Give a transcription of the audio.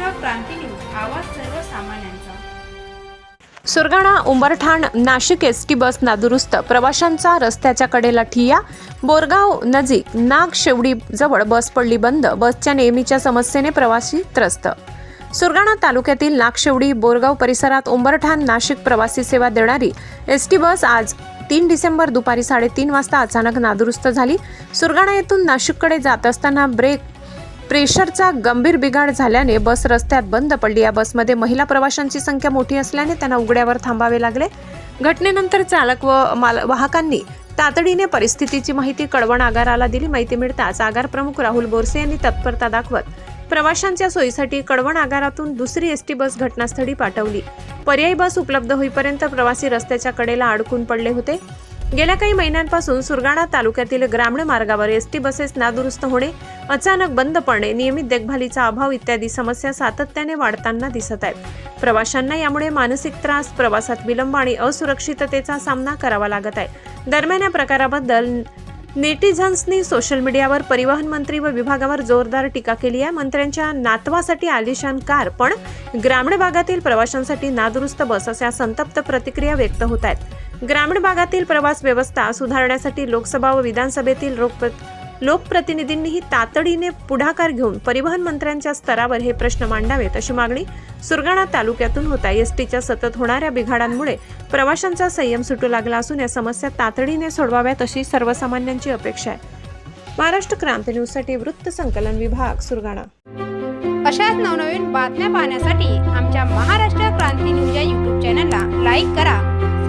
क्रांती news आवाज सर्वसामान्यांचा. Surgana Umbarthan Nashik S T bus नादुरुस्त. प्रवाशांचा रस्त्याच्या कडेला ठिय्या बोरगाव नजीक नाग शेवडी जवळ बस पडली बंद. बसच्या नेहमीच्या समस्येने प्रवासी त्रस्त. सुरगाणा तालुक्यातील नागशेवडी बोरगाव परिसरात उंबरठाण नाशिक प्रवासी सेवा देणारी एस टी बस आज तीन डिसेंबर दुपारी साडेतीन वाजता अचानक नादुरुस्त झाली. सुरगाणा येथून नाशिककडे जात असताना ब्रेक प्रेशरचा गंभीर बिघाड झाल्याने बस रस्त्यात बंद पडली. या बसमध्ये महिला प्रवाशांची संख्या मोठी असल्याने त्यांना उघड्यावर थांबावे लागले. घटनेनंतर चालक व माल वाहकांनी तातडीने परिस्थितीची माहिती कळवण आगाराला दिली. माहिती मिळताच आगार प्रमुख राहुल बोरसे यांनी तत्परता दाखवत प्रवाशांच्या सोयीसाठी कडवण आगारातून दुसरी एस टी बस घटनास्थळी पाठवली. पर्यायी बस उपलब्ध होईपर्यंत प्रवासी रस्त्याच्या कडेला अडकून पडले होते. गेल्या काही महिन्यांपासून सुरगाणा तालुक्यातील ग्रामीण मार्गावर एस टी बसेस नादुरुस्त होणे अचानक बंद पडणे नियमित देखभालीचा अभाव इत्यादी समस्या सातत्याने वाढताना दिसत आहेत. प्रवाशांना यामुळे मानसिक त्रास प्रवासात विलंब आणि असुरक्षिततेचा सामना करावा लागत आहे. दरम्यान या प्रकाराबद्दल नेटिझन्सनी सोशल मीडियावर परिवहन मंत्री व विभागावर जोरदार टीका केली आहे. मंत्र्यांच्या नातवासाठी आलिशान कार पण ग्रामीण भागातील प्रवाशांसाठी नादुरुस्त बस अशा संतप्त प्रतिक्रिया व्यक्त होत आहेत. ग्रामीण भागातील प्रवास व्यवस्था सुधारण्यासाठी लोकसभा व विधानसभेतील लोकप्र- लोकप्रतिनिधींनीही तातडीने पुढाकार घेऊन परिवहन मंत्र्यांच्या स्तरावर हे प्रश्न मांडावेत अशी मागणी सुरगाणा तालुक्यातून होत आहे. एसटीच्या सतत होणाऱ्या बिघाडांमुळे प्रवाशांचा संयम सुटू लागला असून या समस्या तातडीने सोडवाव्यात अशी सर्वसामान्यांची अपेक्षा आहे. महाराष्ट्र क्रांती न्यूजसाठी वृत्त संकलन विभाग सुरगाणा. अशाच नवनवीन बातम्या पाहण्यासाठी आमच्या महाराष्ट्र क्रांती न्यूज या यूट्यूब चॅनलला लाईक करा.